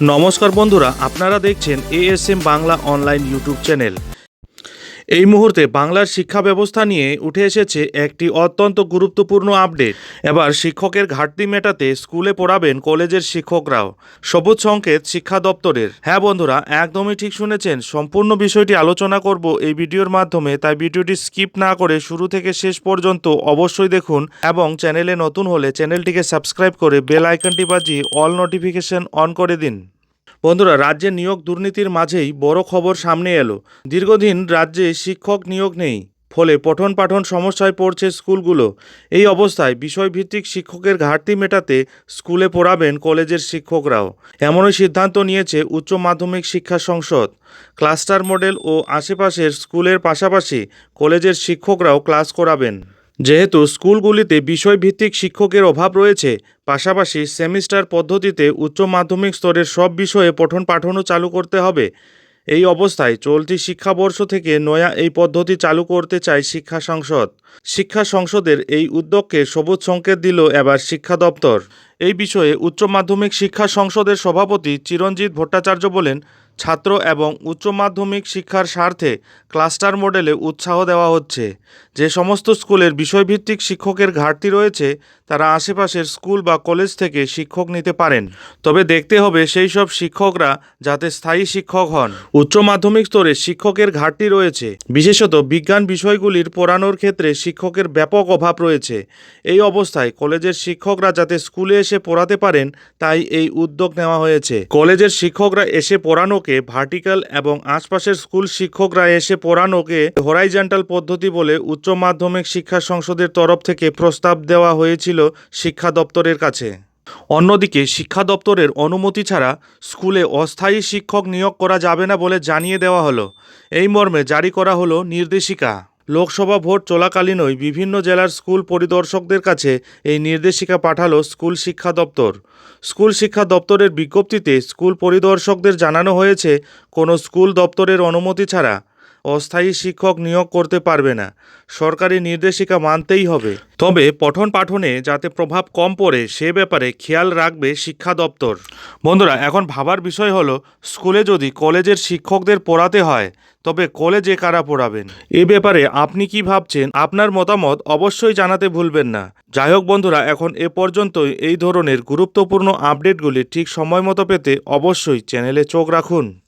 নমস্কার বন্ধুরা আপনারা দেখছেন ASM Bangla online YouTube channel এই মুহূর্তে বাংলার শিক্ষা ব্যবস্থা নিয়ে উঠে এসেছে একটি অত্যন্ত গুরুত্বপূর্ণ আপডেট। এবার শিক্ষকের ঘাটতি মেটাতে স্কুলে পড়াবেন কলেজের শিক্ষকরাও। সবুজ সংকেত শিক্ষা দপ্তরের। হ্যাঁ বন্ধুরা, একদমই ঠিক শুনেছেন। সম্পূর্ণ বিষয়টি আলোচনা করব এই ভিডিওর মাধ্যমে, তাই ভিডিওটি স্কিপ না করে শুরু থেকে শেষ পর্যন্ত অবশ্যই দেখুন এবং চ্যানেলে নতুন হলে চ্যানেলটিকে সাবস্ক্রাইব করে বেল আইকনটি বাজিয়ে অল নোটিফিকেশন অন করে দিন। বন্ধুরা, রাজ্যে নিয়োগ দুর্নীতির মাঝেই বড় খবর সামনে এলো। দীর্ঘদিন রাজ্যে শিক্ষক নিয়োগ নেই, ফলে পঠন পাঠন সমস্যায় পড়ছে স্কুলগুলো। এই অবস্থায় বিষয়ভিত্তিক শিক্ষকের ঘাটতি মেটাতে স্কুলে পড়াবেন কলেজের শিক্ষকরাও। এমনই সিদ্ধান্ত নিয়েছে উচ্চ মাধ্যমিক শিক্ষা সংসদ। ক্লাস্টার মডেল ও আশেপাশের স্কুলের পাশাপাশি কলেজের শিক্ষকরাও ক্লাস করাবেন। যেহেতু স্কুলগুলিতে বিষয়ভিত্তিক শিক্ষকের অভাব রয়েছে, পাশাপাশি সেমিস্টার পদ্ধতিতে উচ্চ মাধ্যমিক স্তরের সব বিষয়ে পঠন পাঠনও চালু করতে হবে। এই অবস্থায় চলতি শিক্ষাবর্ষ থেকে নয়া এই পদ্ধতি চালু করতে চায় শিক্ষা সংসদ। শিক্ষা সংসদের এই উদ্যোগকে সবুজ সংকেত দিল এবার শিক্ষা দপ্তর। এই বিষয়ে উচ্চ মাধ্যমিক শিক্ষা সংসদের সভাপতি চিরঞ্জিত ভট্টাচার্য বলেন ছাত্র এবং উচ্চ মাধ্যমিক শিক্ষার স্বার্থে ক্লাস্টার মডেলে উৎসাহ দেওয়া হচ্ছে। যে সমস্ত স্কুলের বিষয়ভিত্তিক শিক্ষকের ঘাটতি রয়েছে, তারা আশেপাশের স্কুল বা কলেজ থেকে শিক্ষক নিতে পারেন। তবে দেখতে হবে সেই সব শিক্ষকরা যাতে স্থায়ী শিক্ষক হন। উচ্চ মাধ্যমিক স্তরে শিক্ষকের ঘাটতি রয়েছে। বিশেষত বিজ্ঞান বিষয়গুলির পড়ানোর ক্ষেত্রে শিক্ষকের ব্যাপক অভাব রয়েছে। এই অবস্থায় কলেজের শিক্ষকরা যাতে স্কুলে এসে পড়াতে পারেন, তাই এই উদ্যোগ নেওয়া হয়েছে। কলেজের শিক্ষকরা এসে পড়ানোকে ভার্টিক্যাল এবং আশপাশের স্কুল শিক্ষকরা এসে পড়ানোকে হরাইজেন্টাল পদ্ধতি বলে উচ্চ মাধ্যমিক শিক্ষা সংসদের তরফ থেকে প্রস্তাব দেওয়া হয়েছিল শিক্ষা দপ্তরের কাছে। অন্যদিকে শিক্ষা দপ্তরের অনুমতি ছাড়া স্কুলে অস্থায়ী শিক্ষক নিয়োগ করা যাবে না বলে জানিয়ে দেওয়া হলো। এই মর্মে জারি করা হলো নির্দেশিকা। লোকসভা ভোট চলাকালীনই বিভিন্ন জেলার স্কুল পরিদর্শকদের কাছে এই নির্দেশিকা পাঠালো স্কুল শিক্ষা দপ্তর। স্কুল শিক্ষা দপ্তরের বিজ্ঞপ্তিতে স্কুল পরিদর্শকদের জানানো হয়েছে, কোনো স্কুল দপ্তরের অনুমতি ছাড়া অস্থায়ী শিক্ষক নিয়োগ করতে পারবে না। সরকারি নির্দেশিকা মানতেই হবে। তবে পঠন পাঠনে যাতে প্রভাব কম পড়ে, সে ব্যাপারে খেয়াল রাখবে শিক্ষা দপ্তর। বন্ধুরা, এখন ভাবার বিষয় হলো, স্কুলে যদি কলেজের শিক্ষকদের পড়াতে হয়, তবে কলেজে কারা পড়াবেন? এ ব্যাপারে আপনি কি ভাবছেন? আপনার মতামত অবশ্যই জানাতে ভুলবেন না। যাই হোক বন্ধুরা, এখন এ পর্যন্তই। এই ধরনের গুরুত্বপূর্ণ আপডেটগুলি ঠিক সময় মতো পেতে অবশ্যই চ্যানেলে চোখ রাখুন।